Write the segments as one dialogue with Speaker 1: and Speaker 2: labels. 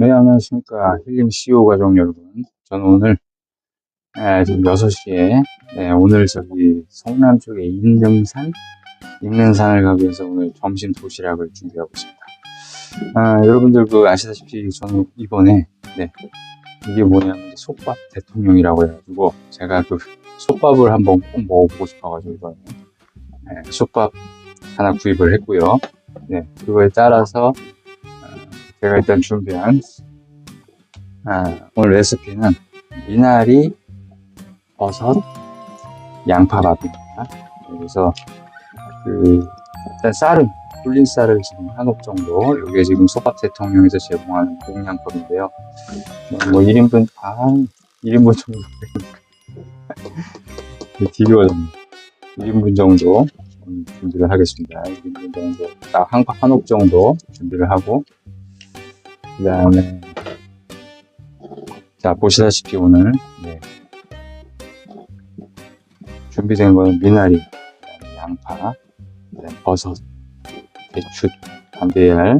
Speaker 1: 네, 안녕하십니까. 힐링 CEO 가족 여러분. 저는 오늘, 에, 지금 6시에, 네, 오늘 저기 성남 쪽에 인릉산, 인릉산을 가기 위해서 오늘 점심 도시락을 준비하고 있습니다. 아, 여러분들 그 아시다시피 저는 이번에, 네, 이게 뭐냐면 솥밥 대통령이라고 해가지고 제가 그 솥밥을 한번 꼭 먹어보고 싶어가지고 이번에, 네, 솥밥 하나 구입을 했고요. 네, 그거에 따라서 제가 일단 준비한 아, 오늘 레시피는 미나리, 버섯, 양파밥입니다. 그래서 그 일단 쌀은 불린 쌀을 지금 한옵 정도 이게 지금 소밥 대통령에서 제공하는 공양컵인데요. 뭐 1인분 아 1인분 정도 디비워졌네 1인분 정도 준비를 하겠습니다. 1인분 정도 딱한한옵 정도 준비를 하고 그 다음에 자 보시다시피 오늘 네. 준비된 거는 미나리, 양파, 버섯, 대추, 담배알,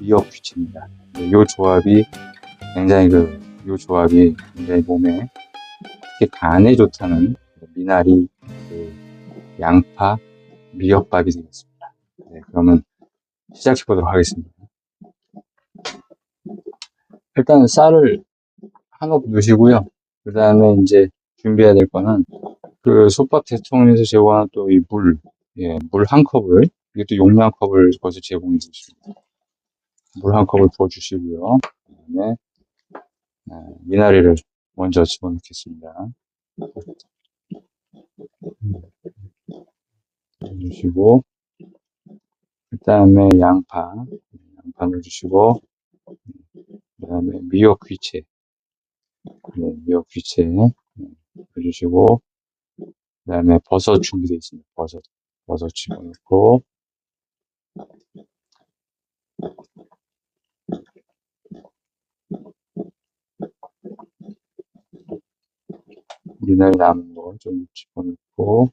Speaker 1: 미역 귀치입니다. 이 조합이 굉장히 그, 이 조합이 굉장히 몸에 특히 간에 좋다는 미나리, 그 양파, 미역밥이 되겠습니다. 네, 그러면 시작해 보도록 하겠습니다. 일단 쌀을 한옵 넣으시고요. 그 다음에 이제 준비해야 될 거는 그 솥밥 대통령에서 제공하는 또 이 물, 예, 물 한 컵을, 이것도 용량 컵을 거기서 제공해 주십니다. 물 한 컵을 부어주시고요. 그 다음에, 아, 미나리를 먼저 집어넣겠습니다. 넣어주시고, 그 다음에 양파, 양파 넣어주시고, 그 다음에 미역 귀채, 네, 미역 귀채 네, 넣어주시고, 그 다음에 버섯 준비되어 있습니다. 버섯, 버섯 집어넣고, 미나리 남은 거 좀 집어넣고,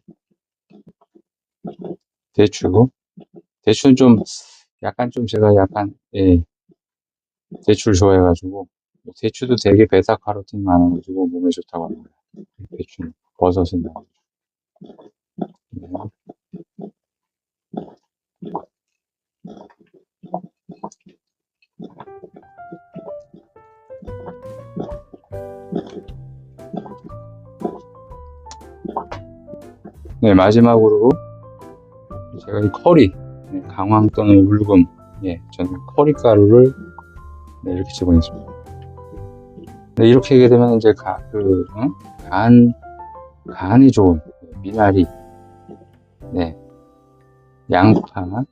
Speaker 1: 대추, 대추는 좀, 약간 좀 제가 약간, 예, 대추를 좋아해가지고, 대추도 되게 베타 카로틴이 많아가지고 몸에 좋다고 합니다. 대추, 버섯은 나. 네. 네, 마지막으로 제가 이 커리, 네, 강황 또는 울금, 예, 저는 커리 가루를 네, 이렇게 집어넣습니다. 네, 이렇게 하게 되면 이제 가, 그, 응? 간, 간이 좋은 미나리, 네, 양파,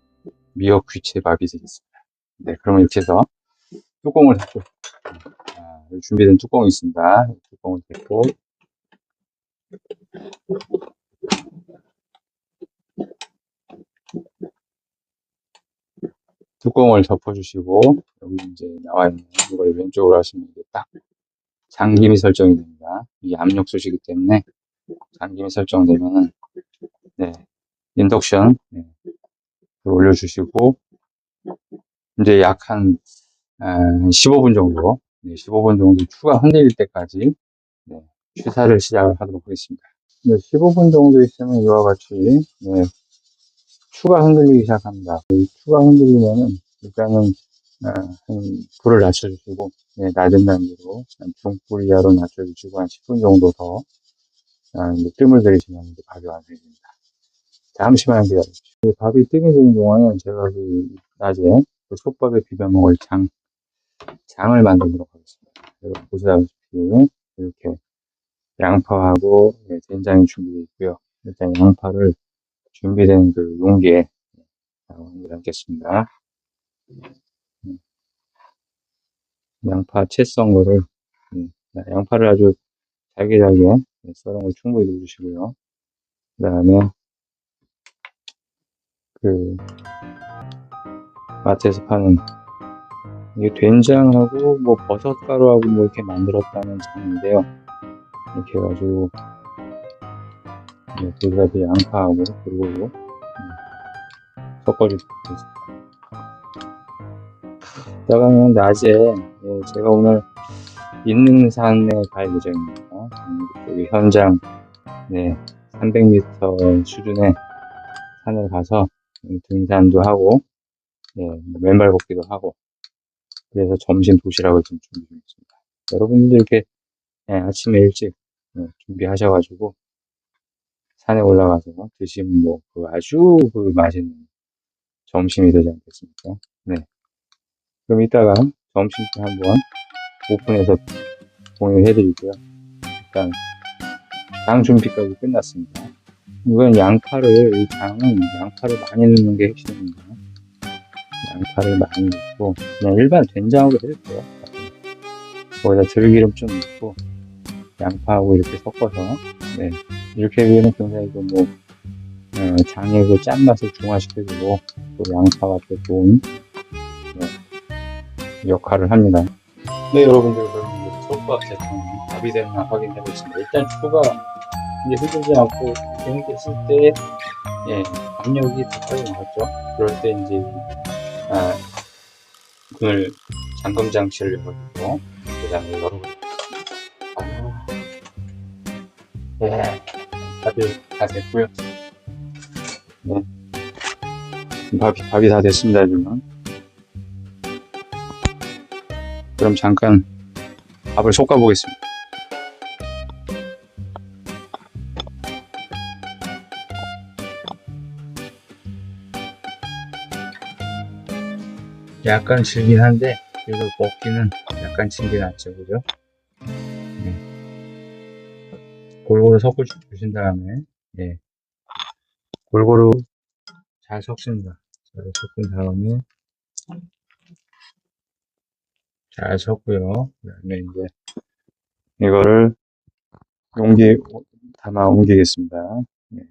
Speaker 1: 미역 귀채밥이 되겠습니다. 네, 그러면 이렇게 해서 뚜껑을 닫고, 아, 준비된 뚜껑이 있습니다. 뚜껑을 닫고, 뚜껑을 덮어주시고, 여기 이제 나와 있는 이걸 왼쪽으로 하시면 이게 딱 잠김이 설정이 됩니다. 이 압력솥이기 때문에 잠김이 설정되면은, 네, 인덕션, 네, 올려주시고, 이제 약 한, 15분 정도, 네, 15분 정도 추가 흔들릴 때까지, 네, 취사를 시작을 하도록 하겠습니다. 네, 15분 정도 있으면 이와 같이, 네, 추가 흔들리기 시작합니다. 추가 흔들리면은, 일단은, 아, 한 불을 낮춰주시고, 네, 낮은 단계로, 중불 이하로 낮춰주시고, 한 10분 정도 더, 아, 뜸을 들이시면 밥이 완성이 됩니다. 잠시만 기다려주십시오. 그 밥이 뜸이 드는 동안은 제가 그, 낮에 그 솥밥에 비벼 먹을 장, 장을 만들도록 하겠습니다. 여러분 보시다시피, 이렇게 양파하고 네, 된장이 준비되어 있고요. 일단 양파를 준비된 그 용기에 담겠습니다. 양파 채 썬 거를 양파를 아주 잘게 잘게 썰은 걸 충분히 넣어주시고요. 그 다음에 그 마트에서 파는 이게 된장하고 뭐 버섯가루하고 뭐 이렇게 만들었다는 장인데요. 이렇게 해가지고 네, 그다음에 양파하고 그리고 섞어주겠습니다. 이따가는 낮에 예, 제가 오늘 인능산에 갈 예정입니다. 음, 여기 현장 네, 300m 수준의 산을 가서 음, 등산도 하고 예, 맨발 걷기도 하고 그래서 점심 도시락을 좀 준비 좀 했습니다. 여러분들 이렇게 예, 아침에 일찍 예, 준비하셔가지고 산에 올라가서 드시면 뭐 그 아주 그 맛있는 점심이 되지 않겠습니까? 네. 그럼 이따가 점심 때 한번 오픈해서 공유해드리고요. 일단 장 준비까지 끝났습니다. 이건 양파를 이 장은 양파를 많이 넣는 게 핵심입니다. 양파를 많이 넣고 그냥 일반 된장으로 해도 돼요. 거기다 들기름 좀 넣고 양파하고 이렇게 섞어서 네 이렇게 하면 굉장히 그뭐 어, 장의 그 짠맛을 중화시켜주고 또 양파가 또 좋은 네, 역할을 합니다. 네 여러분들 그럼 솥밥 제품 답이 됐나 확인해 보겠습니다. 일단 초가 이제 흐르지 않고 이렇게 했을 때 예, 압력이 더 빨리 나왔죠. 그럴 때 이제 아, 그걸 잠금 장치를 열어주고 그 다음에 열어보겠습니다. 아, 예, 다들 다 됐고요. 네. 밥이, 밥이 다 됐습니다, 지금. 그럼 잠깐 밥을 볶아 보겠습니다. 약간 질긴 한데, 그래도 먹기는 약간 질긴 낫죠, 그죠? 네. 골고루 섞어 주- 주신 다음에, 예. 골고루 잘 섞습니다. 잘 섞은 다음에, 잘 섞고요. 그 다음에 이제, 이거를 용기에 담아 옮기겠습니다. 네.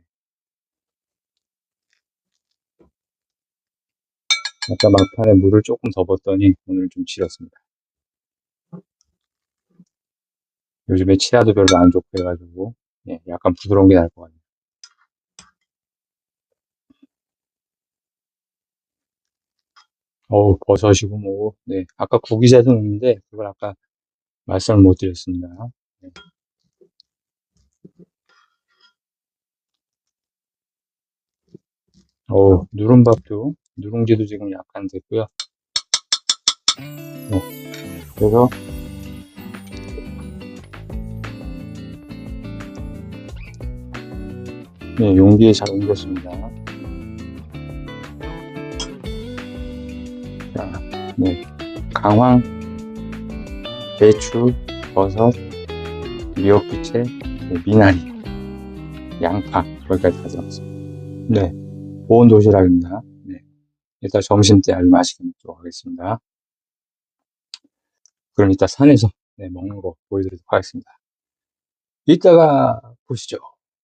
Speaker 1: 아까 막판에 물을 조금 더 붓더니 오늘 좀 질었습니다. 요즘에 치아도 별로 안 좋고 해가지고 예, 약간 부드러운 게 나을 것 같아요. 어우 버섯이고 뭐 네, 아까 구기자도 넣는데 그걸 아까 말씀을 못 드렸습니다. 네. 어우 누룽밥도 누룽지도 지금 약간 됐고요. 네, 그래서 네, 용기에 잘 옮겼습니다. 네, 강황, 배추, 버섯, 미역기채, 네, 미나리, 양파 거기까지 가져왔습니다. 네, 보온 도시락입니다. 네, 이따 점심 때 아주 맛있게 먹도록 하겠습니다. 그럼 이따 산에서 네, 먹는 거 보여드리도록 하겠습니다. 이따가 보시죠.